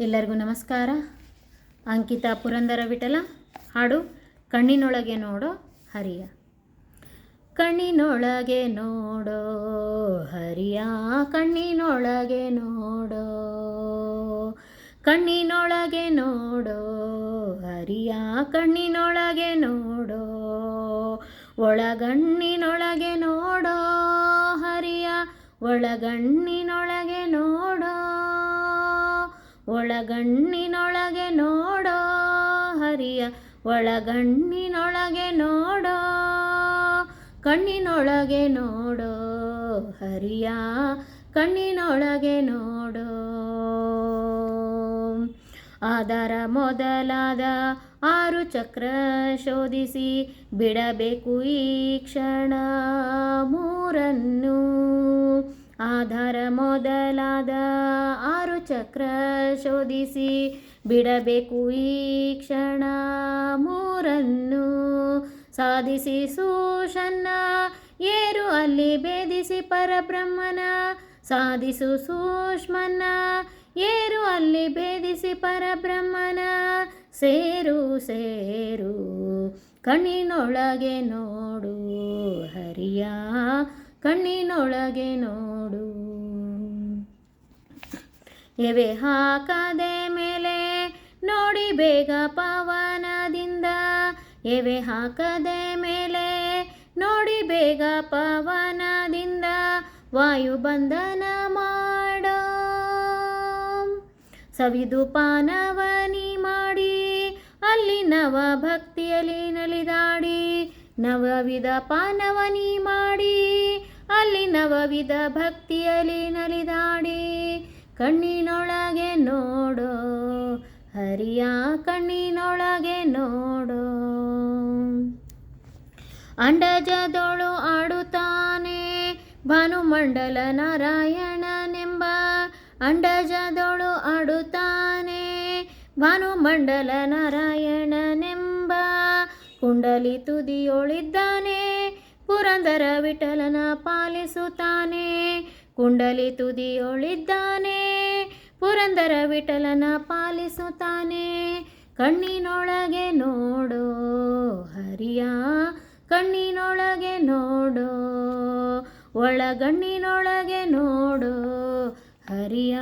ಎಲ್ಲರಿಗೂ ನಮಸ್ಕಾರ. ಅಂಕಿತಾ ಪುರಂದರ ವಿಠಲ, ಹಾಡು ಕಣ್ಣಿನೊಳಗೆ ನೋಡೋ ಹರಿಯ. ಕಣ್ಣಿನೊಳಗೆ ನೋಡೋ ಹರಿಯ, ಕಣ್ಣಿನೊಳಗೆ ನೋಡೋ ಕಣ್ಣಿನೊಳಗೆ ನೋಡೋ ಹರಿಯ, ಕಣ್ಣಿನೊಳಗೆ ನೋಡೋ, ಒಳಗಣ್ಣಿನೊಳಗೆ ನೋಡೋ ಹರಿಯ, ಒಳಗಣ್ಣಿನೊಳಗೆ ನೋಡೋ ಒಳಗಣ್ಣಿನೊಳಗೆ ನೋಡೋ ಹರಿಯ ಒಳಗಣ್ಣಿನೊಳಗೆ ನೋಡೋ, ಕಣ್ಣಿನೊಳಗೆ ನೋಡೋ ಹರಿಯ ಕಣ್ಣಿನೊಳಗೆ ನೋಡೋ. ಅದರ ಮೊದಲಾದ ಆರು ಚಕ್ರ ಶೋಧಿಸಿ ಬಿಡಬೇಕು ಈ ಕ್ಷಣ ಮೂರನ್ನು. ಆಧಾರ ಮೊದಲಾದ ಆರು ಚಕ್ರ ಶೋಧಿಸಿ ಬಿಡಬೇಕು ಈ ಕ್ಷಣ ಮೂರನ್ನು. ಸಾಧಿಸಿ ಸೂಷನ್ನ ಏರು ಅಲ್ಲಿ ಭೇದಿಸಿ ಪರಬ್ರಹ್ಮನ. ಸಾಧಿಸು ಸೂಕ್ಷ್ಮನ ಏರು ಅಲ್ಲಿ ಭೇದಿಸಿ ಪರಬ್ರಹ್ಮನ. ಸೇರು ಸೇರು, ಕಣ್ಣಿನೊಳಗೆ ನೋಡು ಹರಿಯ ಕಣ್ಣಿನೊಳಗೆ ನೋಡು. ಎವೆ ಹಾಕದೆ ಮೇಲೆ ನೋಡಿ ಬೇಗ ಪವನದಿಂದ. ಎವೆ ಹಾಕದೆ ಮೇಲೆ ನೋಡಿ ಬೇಗ ಪವನದಿಂದ. ವಾಯು ಬಂಧನ ಮಾಡೋ. ಸವಿದು ಪಾನವನಿ ಮಾಡಿ, ಅಲ್ಲಿ ನವ ಭಕ್ತಿಯಲ್ಲಿ ನಲಿದಾಡಿ. ನವವಿಧ ಪಾನವನಿ ಮಾಡಿ ಅಲ್ಲಿ ನವವಿಧ ಭಕ್ತಿಯಲ್ಲಿ ನಲಿದಾಡಿ ಕಣ್ಣಿನೊಳಗೆ ನೋಡೋ. ಹರಿಯ ಕಣ್ಣಿನೊಳಗೆ ನೋಡೋ. ಅಂಡಜದೊಳು ಆಡುತ್ತಾನೆ ಭಾನುಮಂಡಲ ನಾರಾಯಣನೆಂಬ ಅಂಡಜದೊಳು ಆಡುತ್ತಾನೆ ಭಾನುಮಂಡಲ ನಾರಾಯಣನೆಂಬ ಕುಂಡಲಿ ತುದಿಯೊಳಿದ್ದಾನೆ ಪುರಂದರ ವಿಠಲನ ಪಾಲಿಸುತ್ತಾನೆ, ಕುಂಡಲಿ ತುದಿಯೊಳಿದ್ದಾನೆ. ಪುರಂದರ ವಿಠಲನ ಪಾಲಿಸುತ್ತಾನೆ, ಕಣ್ಣಿನೊಳಗೆ ನೋಡೋ ಹರಿಯ, ಕಣ್ಣಿನೊಳಗೆ ನೋಡೋ ಒಳಗಣ್ಣಿನೊಳಗೆ ನೋಡು ಹರಿಯ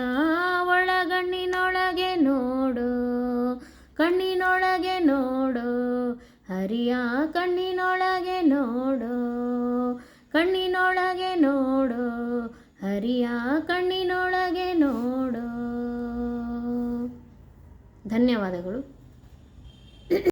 ಒಳಗಣ್ಣಿನೊಳಗೆ ನೋಡು ಕಣ್ಣಿನೊಳಗೆ ನೋಡೋ ಹರಿಯ ಕಣ್ಣಿನೊಳಗೆ ನೋಡೋ ಕಣ್ಣಿನೊಳಗೆ ನೋಡೋ. ಹರಿಯ? ಕಣ್ಣಿನೊಳಗೆ ನೋಡೋ. ಧನ್ಯವಾದಗಳು.